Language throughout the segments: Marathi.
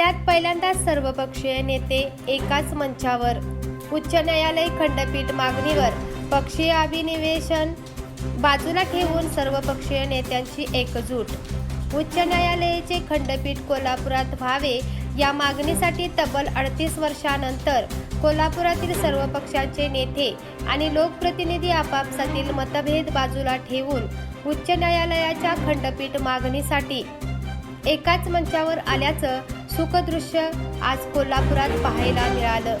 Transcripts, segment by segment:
जिल्ह्यात पहिल्यांदाच सर्वपक्षीय नेते एकाच मंचावर. उच्च न्यायालय खंडपीठ मागणीवर पक्षीय अभिनिवेशन बाजूला ठेवून सर्वपक्षीय नेत्यांची एकजूट. उच्च न्यायालयाचे खंडपीठ कोल्हापुरात व्हावे या मागणीसाठी तब्बल अडतीस वर्षानंतर कोल्हापुरातील सर्व पक्षांचे नेते आणि लोकप्रतिनिधी आपापसातील मतभेद बाजूला ठेवून उच्च न्यायालयाच्या खंडपीठ मागणीसाठी एकाच मंचावर आल्याचं सुखदृश्य आज कोल्हापुरात पाहायला मिळालं.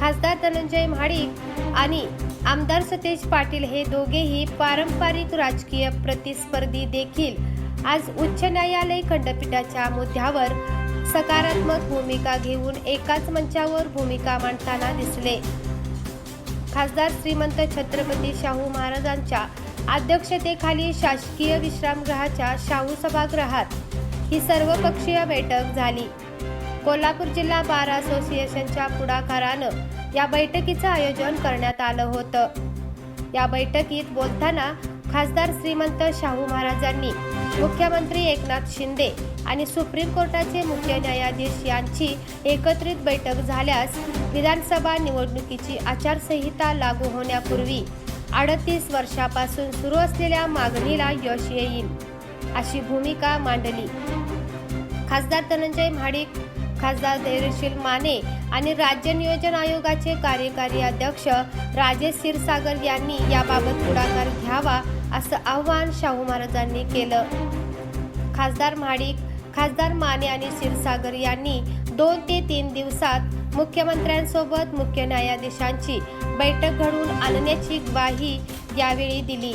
खासदार धनंजय महाडिक आणि आमदार सतेज पाटील हे दोघेही पारंपरिक राजकीय प्रतिस्पर्धी देखील. आज उच्च न्यायालय खंडपीठाच्या मुद्द्यावर सकारात्मक भूमिका घेऊन एकाच मंचावर भूमिका मांडताना दिसले. खासदार श्रीमंत छत्रपती शाहू महाराजांच्या अध्यक्षतेखाली शासकीय विश्रामगृहाच्या शाहू सभागृहात ही सर्वपक्षीय बैठक झाली. कोल्हापूर जिल्हा बार असोसिएशनच्या पुढाकारानं या बैठकीचं आयोजन करण्यात आलं होतं. या बैठकीत बोलताना खासदार श्रीमंत शाहू महाराजांनी मुख्यमंत्री एकनाथ शिंदे आणि सुप्रीम कोर्टाचे मुख्य न्यायाधीश यांची एकत्रित बैठक झाल्यास विधानसभा निवडणुकीची आचारसंहिता लागू होण्यापूर्वी अडतीस वर्षापासून सुरू असलेल्या मागणीला यश येईल. अशी भूमिका मांडली. खासदार धनंजय महाडिक खासदार धैर्यशील माने आणि राज्य नियोजन आयोगाचे कार्यकारी अध्यक्ष राजेश क्षीरसागर यांनी याबाबत पुढाकार घ्यावा असं आव्हान शाहू महाराजांनी केलं. खासदार महाडिक खासदार माने आणि क्षीरसागर यांनी दोन ते तीन दिवसात मुख्यमंत्र्यांसोबत मुख्य न्यायाधीशांची बैठक घडवून आणण्याची ग्वाही यावेळी दिली.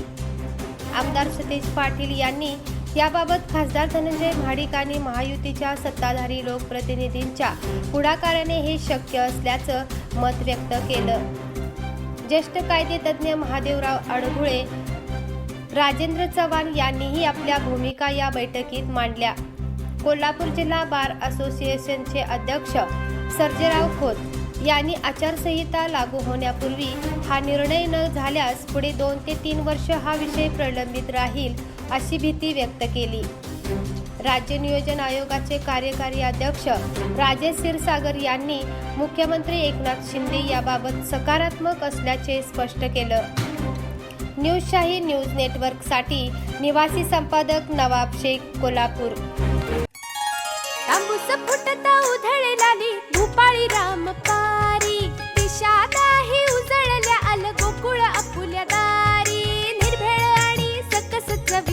आमदार सतेज पाटील यांनी याबाबत खासदार धनंजय महाडिक आणि महायुतीच्या सत्ताधारी लोकप्रतिनिधींच्या पुढाकाराने हे शक्य असल्याचं मत व्यक्त केलं. ज्येष्ठ कायदेतज्ञ महादेवराव अडगुळे राजेंद्र चव्हाण यांनीही आपल्या भूमिका या बैठकीत मांडल्या. कोल्हापूर जिल्हा बार असोसिएशनचे अध्यक्ष सर्जेराव खोत यांनी आचारसंहिता लागू होण्यापूर्वी हा निर्णय न झाल्यास पुढे दोन ते तीन वर्ष हा विषय प्रलंबित राहील अशी भीती व्यक्त केली. राज्य नियोजन आयोगाचे कार्यकारी अध्यक्ष राजेश क्षीरसागर यांनी मुख्यमंत्री एकनाथ शिंदे याबाबत सकारात्मक असल्याचे स्पष्ट केलं. न्यूजशाही न्यूज नेटवर्कसाठी निवासी संपादक नवाब शेख कोल्हापूर. फुटता भूपाळी राम पारी.